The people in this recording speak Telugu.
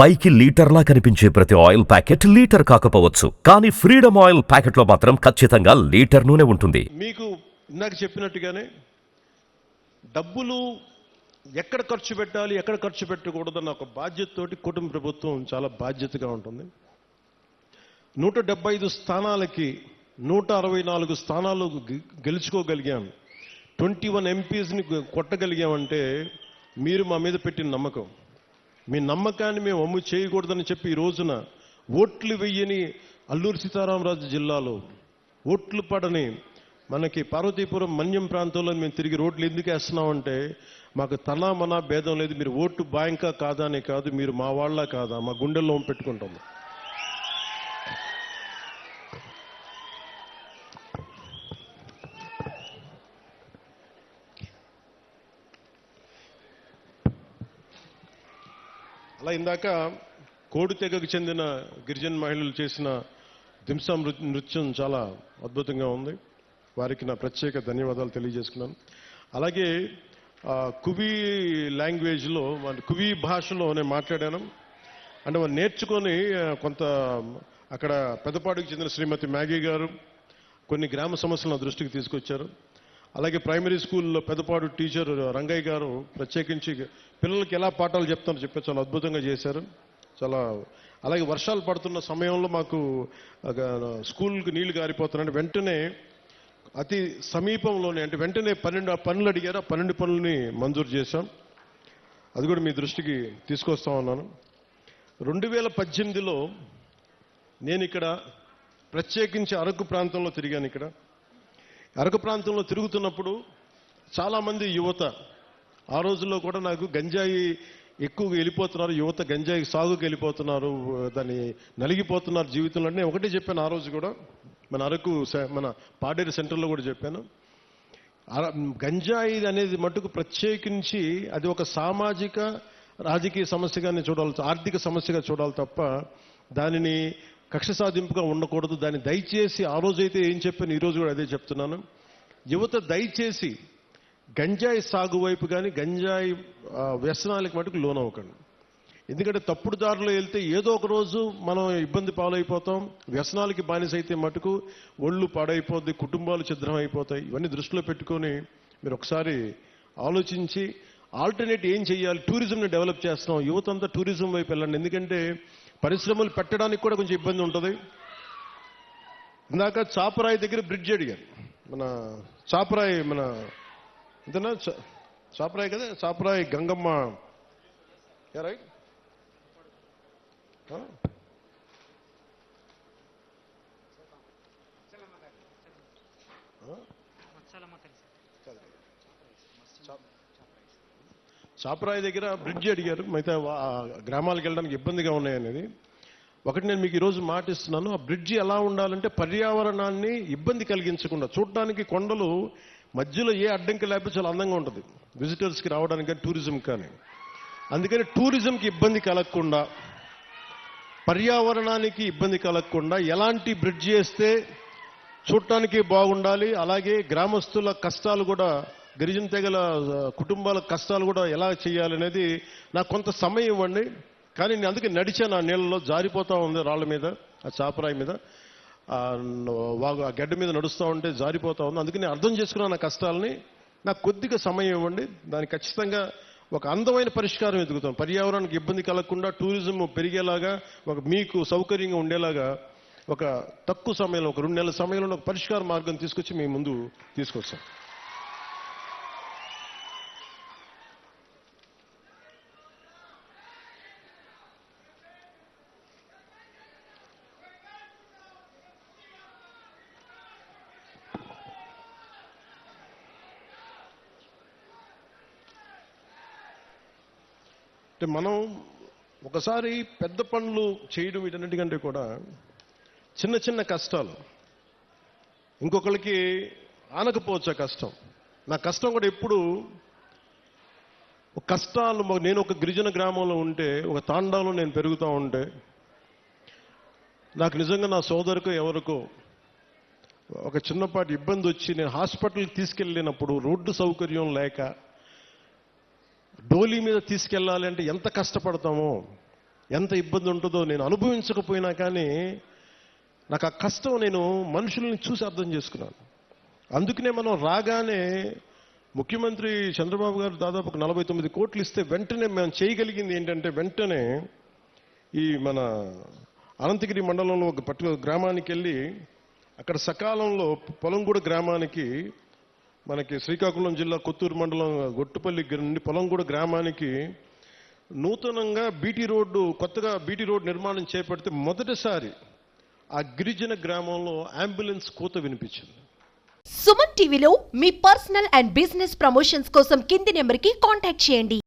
పైకి లీటర్లా కనిపించే ప్రతి ఆయిల్ ప్యాకెట్ లీటర్ కాకపోవచ్చు. కానీ ఫ్రీడమ్ ఆయిల్ ప్యాకెట్లో మాత్రం ఖచ్చితంగా లీటర్ నూనె ఉంటుంది. మీకు ఇందాక చెప్పినట్టుగానే డబ్బులు ఎక్కడ ఖర్చు పెట్టాలి ఎక్కడ ఖర్చు పెట్టకూడదన్న ఒక బాధ్యతతోటి కుటుంబ ప్రభుత్వం చాలా బాధ్యతగా ఉంటుంది. నూట డెబ్బై ఐదు స్థానాలకి నూట అరవై నాలుగు స్థానాలు గె- గెలుచుకోగలిగాం. ట్వంటీ వన్ ఎంపీస్ని కొట్టగలిగామంటే మీరు మా మీద పెట్టిన నమ్మకం. మీ నమ్మకాన్ని మేము అమ్ము చేయకూడదని చెప్పి ఈ రోజున ఓట్లు వెయ్యని అల్లూరు సీతారామరాజు జిల్లాలో ఓట్లు పడని మనకి పార్వతీపురం మన్యం ప్రాంతంలో మేము తిరిగి రోడ్లు ఎందుకు వేస్తున్నామంటే మాకు తన మన భేదం లేదు. మీరు ఓటు బ్యాంకా కాదా కాదు. మీరు మా వాళ్ళ కాదా? మా గుండెల్లో పెట్టుకుంటాము. అలా ఇందాక కోడి తెగకు చెందిన గిరిజన మహిళలు చేసిన దింసా నృ- నృత్యం చాలా అద్భుతంగా ఉంది. వారికి నా ప్రత్యేక ధన్యవాదాలు తెలియజేసుకున్నాను. అలాగే కువి లాంగ్వేజ్లో మన కువి భాషలో నేను మాట్లాడాను. అంటే వాళ్ళు నేర్చుకొని కొంత అక్కడ పెద్దపాడుకు చెందిన శ్రీమతి మ్యాగీ గారు కొన్ని గ్రామ సమస్యలను దృష్టికి తీసుకొచ్చారు. అలాగే ప్రైమరీ స్కూల్లో పెద్దపాడు టీచర్ రంగయ్య గారు ప్రత్యేకించి పిల్లలకి ఎలా పాఠాలు చెప్తారో చెప్పి చాలా అద్భుతంగా చేశారు. చాలా అలాగే వర్షాలు పడుతున్న సమయంలో మాకు స్కూల్కి నీళ్ళు గారిపోతున్నాయి వెంటనే అతి సమీపంలోనే అంటే వెంటనే పన్నెండు పనులు అడిగారు. ఆ పన్నెండు పనులని మంజూరు చేశాం. అది కూడా మీ దృష్టికి తీసుకొస్తా ఉన్నాను. రెండు వేల పద్దెనిమిదిలో నేను ఇక్కడ ప్రత్యేకించి అరకు ప్రాంతంలో తిరిగాను ఇక్కడ. అరకు ప్రాంతంలో తిరుగుతున్నప్పుడు చాలామంది యువత ఆ రోజుల్లో కూడా నాకు గంజాయి ఎక్కువగా వెళ్ళిపోతున్నారు యువత గంజాయి సాగుకి వెళ్ళిపోతున్నారు దాన్ని నలిగిపోతున్నారు జీవితంలో. నేను ఒకటే చెప్పాను ఆ రోజు కూడా మన అరకు మన పాడేరు సెంటర్లో కూడా చెప్పాను. అర- గంజాయి అనేది మటుకు ప్రత్యేకించి అది ఒక సామాజిక రాజకీయ సమస్యగానే చూడాలి ఆర్థిక సమస్యగా చూడాలి తప్ప దానిని కక్ష సాధింపుగా ఉండకూడదు. దాన్ని దయచేసి ఆ రోజైతే ఏం చెప్పాను ఈరోజు కూడా అదే చెప్తున్నాను. యువత దయచేసి గంజాయి సాగు వైపు కానీ గంజాయి వ్యసనాలకు మటుకు లోనవ్వకండి. ఎందుకంటే తప్పుడు దారిలో వెళ్తే ఏదో ఒక రోజు మనం ఇబ్బంది పాలైపోతాం. వ్యసనాలకి బానిస అయితే మటుకు ఒళ్ళు పాడైపోద్ది కుటుంబాలు ఛిద్రం అయిపోతాయి ఇవన్నీ దృష్టిలో పెట్టుకొని మీరు ఒకసారి ఆలోచించి ఆల్టర్నేట్ ఏం చేయాలి టూరిజంని డెవలప్ చేస్తున్నాం. యువత అంతా టూరిజం వైపు వెళ్ళండి. ఎందుకంటే పరిశ్రమలు పెట్టడానికి కూడా కొంచెం ఇబ్బంది ఉంటుంది. ఇందాక చాపరాయి దగ్గర బ్రిడ్జ్ అడిగారు. మన చాపరాయి మన ఇంతనా చాపరాయి కదా? చాపరాయి గంగమ్మ. రైట్ చాపరాయి దగ్గర బ్రిడ్జ్ అడిగారు. మిగతా గ్రామాలకు వెళ్ళడానికి ఇబ్బందిగా ఉన్నాయనేది. ఒకటి నేను మీకు ఈరోజు మాటిస్తున్నాను ఆ బ్రిడ్జి ఎలా ఉండాలంటే పర్యావరణాన్ని ఇబ్బంది కలిగించకుండా చూడడానికి కొండలు మధ్యలో ఏ అడ్డంకి లేకపోతే చాలా అందంగా ఉంటుంది. విజిటర్స్కి రావడానికి కానీ టూరిజం కానీ. అందుకని టూరిజంకి ఇబ్బంది కలగకుండా పర్యావరణానికి ఇబ్బంది కలగకుండా ఎలాంటి బ్రిడ్జ్ చేస్తే చూడటానికి బాగుండాలి. అలాగే గ్రామస్తుల కష్టాలు కూడా గిరిజన తెగల కుటుంబాల కష్టాలు కూడా ఎలా చేయాలనేది నాకు కొంత సమయం ఇవ్వండి. కానీ నేను అందుకే నడిచాను ఆ నీళ్ళలో జారిపోతూ ఉంది రాళ్ళ మీద ఆ చాపరాయి మీద. ఆ వాగు ఆ గడ్డ మీద నడుస్తూ ఉంటే జారిపోతూ ఉంది. అందుకే నేను అర్థం చేసుకున్నాను నా కష్టాలని. నాకు కొద్దిగా సమయం ఇవ్వండి. దానికి ఖచ్చితంగా ఒక అందమైన పరిష్కారం ఎదుగుతాం. పర్యావరణానికి ఇబ్బంది కలగకుండా టూరిజం పెరిగేలాగా ఒక మీకు సౌకర్యంగా ఉండేలాగా ఒక తక్కువ సమయంలో ఒక రెండు నెలల సమయంలో ఒక పరిష్కార మార్గం తీసుకొచ్చి మీ ముందు తీసుకొస్తాం అంటే మనం ఒకసారి పెద్ద పనులు చేయడం వీటన్నిటికంటే కూడా చిన్న చిన్న కష్టాలు. ఇంకొకరికి ఆనకపోవచ్చు ఆ కష్టం. నా కష్టం కూడా ఎప్పుడు ఒక కష్టాలు నేను ఒక గిరిజన గ్రామంలో ఉంటే ఒక తాండాలో నేను పెరుగుతూ ఉంటే నాకు నిజంగా నా సోదరుకో ఎవరికో ఒక చిన్నపాటి ఇబ్బంది వచ్చి నేను హాస్పిటల్కి తీసుకెళ్ళినప్పుడు రోడ్డు సౌకర్యం లేక డోలీ మీద తీసుకెళ్ళాలి అంటే ఎంత కష్టపడతామో ఎంత ఇబ్బంది ఉంటుందో నేను అనుభవించకపోయినా కానీ నాకు ఆ కష్టం నేను మనుషుల్ని చూసి అర్థం చేసుకున్నాను. అందుకనే మనం రాగానే ముఖ్యమంత్రి చంద్రబాబు గారు దాదాపు ఒక నలభై తొమ్మిది కోట్లు ఇస్తే వెంటనే మేము చేయగలిగింది ఏంటంటే వెంటనే ఈ మన అనంతగిరి మండలంలో ఒక పర్టికులర్ గ్రామానికి వెళ్ళి అక్కడ సకాలంలో పొలంగూడ గ్రామానికి మనకి శ్రీకాకుళం జిల్లా కొత్తూరు మండలం గొట్టుపల్లి నుండి పొలంగూడ గ్రామానికి నూతనంగా బీటీ రోడ్డు కొత్తగా బీటీ రోడ్డు నిర్మాణం చేపడితే మొదటిసారి ఆ గిరిజన గ్రామంలో అంబులెన్స్ కూత వినిపించింది. సుమన్ టీవీలో మీ పర్సనల్ అండ్ బిజినెస్ ప్రమోషన్స్ కోసం కింది నెంబర్కి కాంటాక్ట్ చేయండి.